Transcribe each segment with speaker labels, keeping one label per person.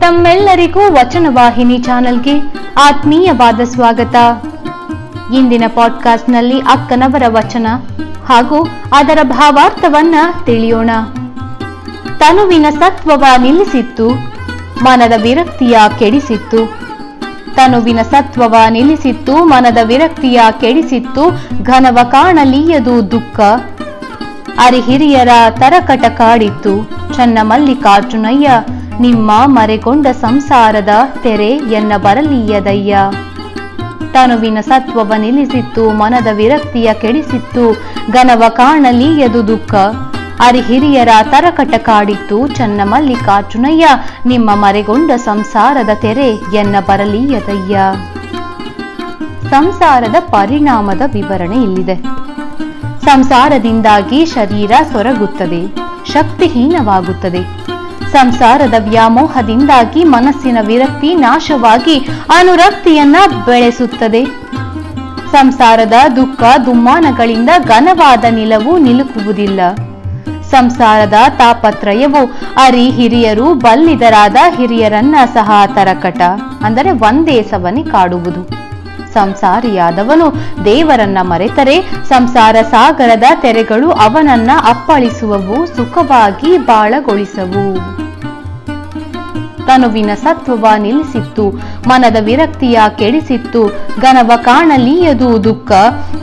Speaker 1: ತಮ್ಮೆಲ್ಲರಿಗೂ ವಚನವಾಹಿನಿ ಚಾನೆಲ್ಗೆ ಆತ್ಮೀಯವಾದ ಸ್ವಾಗತ. ಇಂದಿನ ಪಾಡ್ಕಾಸ್ಟ್ನಲ್ಲಿ ಅಕ್ಕನವರ ವಚನ ಹಾಗೂ ಅದರ ಭಾವಾರ್ಥವನ್ನ ತಿಳಿಯೋಣ. ತನುವಿನ ಸತ್ವವ ನಿಲ್ಲಿಸಿತ್ತು, ಮನದ ವಿರಕ್ತಿಯ ಕೆಡಿಸಿತ್ತು. ತನುವಿನ ಸತ್ವವ ನಿಲ್ಲಿಸಿತ್ತು, ಮನದ ವಿರಕ್ತಿಯ ಕೆಡಿಸಿತ್ತು, ಘನವ ಕಾಣಲೀಯದು ದುಃಖ. ಅರಿಹಿರಿಯರ ತರಕಟ ಕಾಡಿತ್ತು, ಚನ್ನ ಮಲ್ಲಿಕಾರ್ಜುನಯ್ಯ ನಿಮ್ಮ ಮರೆಗೊಂಡ ಸಂಸಾರದ ತೆರೆ ಎನ್ನ ಬರಲೀಯದಯ್ಯ ತನುವಿನ ಸತ್ವವ ನಿಲ್ಲಿಸಿತ್ತು, ಮನದ ವಿರಕ್ತಿಯ ಕೆಡಿಸಿತ್ತು, ಘನವ ಕಾಣಲೀಯದು ದುಃಖ. ಅರಿಹಿರಿಯರ ತರಕಟ ಕಾಡಿತ್ತು, ಚನ್ನ ಮಲ್ಲಿಕಾರ್ಜುನಯ್ಯ, ನಿಮ್ಮ ಮರೆಗೊಂಡ ಸಂಸಾರದ ತೆರೆ ಎನ್ನ ಬರಲೀಯದಯ್ಯ ಸಂಸಾರದ ಪರಿಣಾಮದ ವಿವರಣೆ ಇಲ್ಲಿದೆ. ಸಂಸಾರದಿಂದಾಗಿ ಶರೀರ ಸೊರಗುತ್ತದೆ, ಶಕ್ತಿಹೀನವಾಗುತ್ತದೆ. ಸಂಸಾರದ ವ್ಯಾಮೋಹದಿಂದಾಗಿ ಮನಸ್ಸಿನ ವಿರಕ್ತಿ ನಾಶವಾಗಿ ಅನುರಕ್ತಿಯನ್ನ ಬೆಳೆಸುತ್ತದೆ. ಸಂಸಾರದ ದುಃಖ ದುಮ್ಮಾನಗಳಿಂದ ಘನವಾದ ನಿಲವು ನಿಲುಕುವುದಿಲ್ಲ. ಸಂಸಾರದ ತಾಪತ್ರಯವು ಅರಿ ಹಿರಿಯರು ಬಲ್ಲಿದರಾದ ಹಿರಿಯರನ್ನ ಸಹ ತರಕಟ. ಅಂದರೆ ಒಂದೇ ಸವನಿ ಕಾಡುವುದು. ಸಂಸಾರಿಯಾದವನು ದೇವರನ್ನ ಮರೆತರೆ ಸಂಸಾರ ಸಾಗರದ ತೆರೆಗಳು ಅವನನ್ನ ಅಪ್ಪಳಿಸುವವು, ಸುಖವಾಗಿ ಬಾಳಗೊಳಿಸವು. ತನುವಿನ ಸತ್ವವ ನಿಲ್ಲಿಸಿತ್ತು. ಮನದ ವಿರಕ್ತಿಯ ಕೆಡಿಸಿತ್ತು. ಘನವ ಕಾಣಲೀಯದು ದುಃಖ.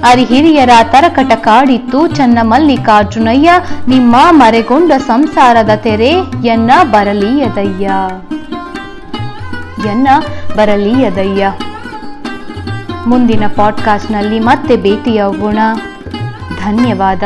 Speaker 1: ಅರಿಹಿರಿಯರ ತರಕಟ ಕಾಡಿತ್ತು. ಚನ್ನ ಮಲ್ಲಿಕಾರ್ಜುನಯ್ಯ, ನಿಮ್ಮ ಮರೆಗೊಂಡ ಸಂಸಾರದ ತೆರೆ ಎನ್ನ ಬರಲೀಯದಯ್ಯ? ಎನ್ನ ಬರಲೀಯದಯ್ಯ? ಮುಂದಿನ ಪಾಡ್ಕಾಸ್ಟ್ನಲ್ಲಿ ಮತ್ತೆ ಭೇಟಿಯಾಗೋಣ. ಧನ್ಯವಾದ.